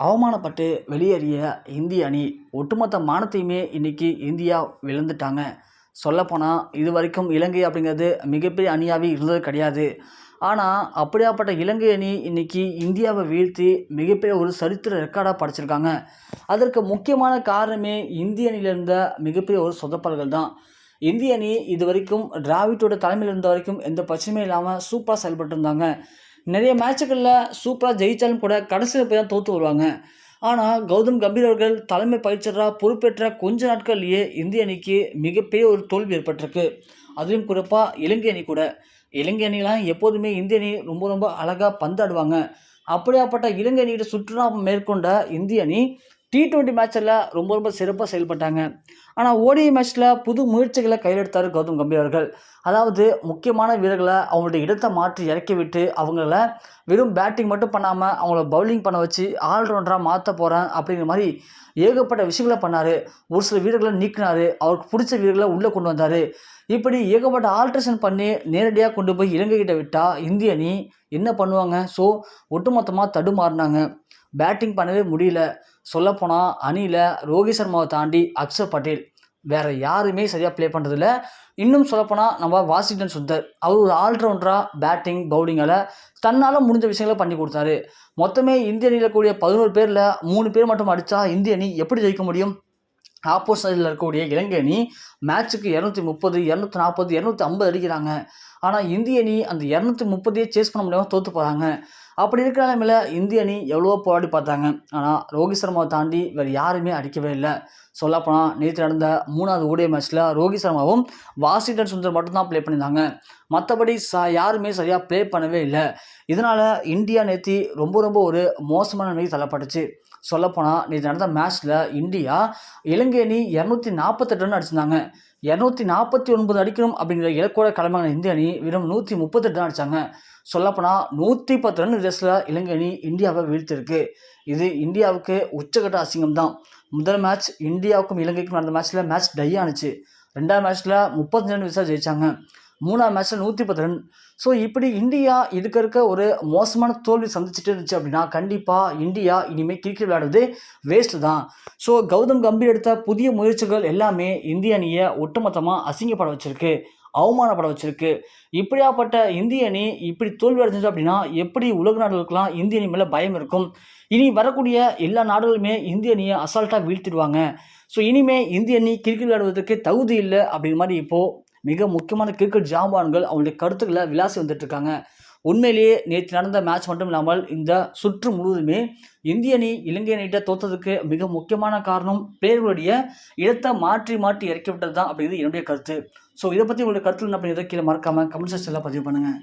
அவமானப்பட்டு வெளியேறிய இந்திய அணி ஒட்டுமொத்த மானத்தையுமே இன்றைக்கி இந்தியா விழுந்துட்டாங்க சொல்லப்போனால் இது வரைக்கும் இலங்கை அப்படிங்கிறது மிகப்பெரிய அணியாகவே இருந்தது கிடையாது. ஆனால் அப்படியாப்பட்ட இலங்கை அணி இன்றைக்கி இந்தியாவை வீழ்த்தி மிகப்பெரிய ஒரு சரித்திர ரெக்கார்டாக படைச்சிருக்காங்க. அதற்கு முக்கியமான காரணமே இந்திய அணியில் இருந்த மிகப்பெரிய ஒரு சொதப்பல்கள் தான். இந்திய அணி இது வரைக்கும் டிராவிட்டோட தலைமையில் இருந்த வரைக்கும் எந்த பிரச்சனையும் இல்லாமல் சூப்பராக செயல்பட்டு இருந்தாங்க. நிறைய மேட்சுகளில் சூப்பராக ஜெயித்தாலும் கூட கடைசியில் போய் தான் தோற்று வருவாங்க. ஆனால் கௌதம் கம்பீர் அவர்கள் தலைமை பயிற்சியராக பொறுப்பேற்ற கொஞ்ச நாட்கள்லேயே இந்திய அணிக்கு மிகப்பெரிய ஒரு தோல்வி ஏற்பட்டிருக்கு. அதுலேயும் குறிப்பாக இலங்கை அணி கூட. இலங்கை அணிலாம் எப்போதுமே இந்திய அணி ரொம்ப ரொம்ப அழகாக பந்தாடுவாங்க. அப்படியாப்பட்ட இலங்கை அணிகிட்ட சுற்றுலா மேற்கொண்ட இந்திய அணி டி ட்வெண்ட்டி மேட்சில் ரொம்ப ரொம்ப சிறப்பாக செயல்பட்டாங்க. ஆனால் ஓடிஐ மேட்ச்சில் புது முயற்சிகளை கையிலெடுத்தார் கௌதம் கம்பீர் அவர்கள். அதாவது முக்கியமான வீரர்களை அவங்களுடைய இடத்தை மாற்றி இறக்கி விட்டு அவங்கள வெறும் பேட்டிங் மட்டும் பண்ணாமல் அவங்கள பவுலிங் பண்ண வச்சு ஆல்ரவுண்டராக மாற்ற போகிறேன் அப்படிங்கிற மாதிரி ஏகப்பட்ட விஷயங்களை பண்ணார். ஒரு சில வீரர்களை நீக்கினார். அவருக்கு பிடிச்ச வீரர்களை உள்ளே கொண்டு வந்தார். இப்படி ஏகப்பட்ட ஆல்ட்ரேஷன் பண்ணி நேரடியாக கொண்டு போய் இலங்கைக்கிட்ட விட்டால் இந்திய அணி என்ன பண்ணுவாங்க? ஸோ ஒட்டுமொத்தமாக தடுமாறினாங்க. பேட்டிங் பண்ணவே முடியல. சொல்லப்போனால் அணியில் ரோஹித் சர்மாவை தாண்டி அக்ஷர் பட்டேல். வேறு யாருமே சரியாக ப்ளே பண்ணுறதில்ல இன்னும் சொல்லப்போனால் நம்ம வாஷிங்டன் சுந்தர். அவர் ஒரு ஆல்ரவுண்டராக பேட்டிங் பவுலிங்கால் தன்னால் முடிஞ்ச விஷயங்களை பண்ணி கொடுத்தாரு. மொத்தமே இந்திய அணியில் கூடிய பதினோரு பேரில் மூணு பேர் மட்டும் அடித்தா இந்திய அணி எப்படி ஜெயிக்க முடியும்? ஆப்போசிட்டில் இருக்கக்கூடிய இலங்கை அணி மேட்ச்சுக்கு இரநூத்தி முப்பது இரநூத்தி நாற்பது இரநூத்தி ஐம்பது அடிக்கிறாங்க. ஆனால் இந்திய அணி அந்த இரநூத்தி முப்பதையே சேஸ் பண்ண முடியாமல் தோற்று போகிறாங்க அப்படி இருக்கிற நிலைமையில் இந்திய அணி எவ்வளவோ போராடி பார்த்தாங்க. ஆனால் ரோஹித் சர்மாவை தாண்டி வேறு யாருமே அடிக்கவே இல்லை. சொல்லப்போனால் நேற்று நடந்த மூணாவது ஓடிய மேட்ச்சில் ரோஹித் சர்மாவும் வாஷிங்டன் சுந்தர் மட்டும்தான் ப்ளே பண்ணியிருந்தாங்க. மற்றபடி ச யாருமே சரியாக ப்ளே பண்ணவே இல்லை. இதனால் இந்தியா நேற்று ரொம்ப ரொம்ப ஒரு மோசமான நிலைக்கு தள்ளப்பட்டுச்சு. சொல்லப்போனால் நேற்று நடந்த மேட்ச்சில் இந்தியா இலங்கை அணி இரநூத்தி நாற்பத்தெட்டு ரன் அடிச்சிருந்தாங்க. இரநூத்தி நாற்பத்தி ஒன்பது அடிக்கணும் அப்படிங்கிற இலக்கோட கிளம்பின இந்திய அணி. வெறும் நூற்றி முப்பத்தெட்டு ரன் அடித்தாங்க சொல்லப்போனால் நூற்றி பத்து ரன் ரேஸில் இலங்கை அணி இந்தியாவை வீழ்த்திருக்கு. இது இந்தியாவுக்கு உச்சகட்ட அசிங்கம் தான் முதல் மேட்ச் இந்தியாவுக்கும் இலங்கைக்கும் நடந்த மேட்ச்சில் மேட்ச் டை ஆணுச்சு ரெண்டாவது மேட்ச்சில் முப்பத்தஞ்சு ரன் விசா ஜெயித்தாங்க மூணாம் மேட்ச்சில் நூற்றி பத்து ரன் ஸோ இப்படி இந்தியா இதுக்க இருக்க ஒரு மோசமான தோல்வி சந்திச்சுட்டு இருந்துச்சு அப்படின்னா கண்டிப்பாக இந்தியா இனிமேல் கிரிக்கெட் விளையாடுவது வேஸ்ட்டு தான். ஸோ கௌதம் கம்பீர் எடுத்த புதிய முயற்சிகள் எல்லாமே இந்திய அணியை ஒட்டுமொத்தமாக அசிங்கப்பட வச்சுருக்கு அவமானப்பட வச்சிருக்கு. இப்படியாப்பட்ட இந்திய அணி இப்படி தோல்வி அடைஞ்சது அப்படின்னா எப்படி உலக நாடுகளுக்கெல்லாம் இந்திய அணி மேலே பயம் இருக்கும்? இனி வரக்கூடிய எல்லா நாடுகளுமே இந்திய அணியை அசால்ட்டாக வீழ்த்திடுவாங்க. ஸோ இனிமேல் இந்திய அணி கிரிக்கெட் விளையாடுவதற்கு தகுதி இல்லை அப்படிங்கிற மாதிரி இப்போது மிக முக்கியமான கிரிக்கெட் ஜாம்பான்கள் அவங்களுடைய கருத்துக்களை விளாசி வந்துட்டுருக்காங்க. உண்மையிலேயே நேற்று நடந்த மேட்ச் மட்டும் இல்லாமல் இந்த சுற்று முழுவதுமே இந்திய அணி இலங்கை அணிகிட்ட தோத்ததுக்கு மிக முக்கியமான காரணம் பிளேயர்களுடைய இடத்தை மாற்றி மாற்றி இறக்கிவிட்டது தான் அப்படிங்கிறது என்னுடைய கருத்து. ஸோ இதை பற்றி உங்களுடைய கருத்து என்ன அப்படிங்கிறத கீழே மறக்காமல் கமெண்ட் செக்ஷனில் பதிவு பண்ணுங்கள்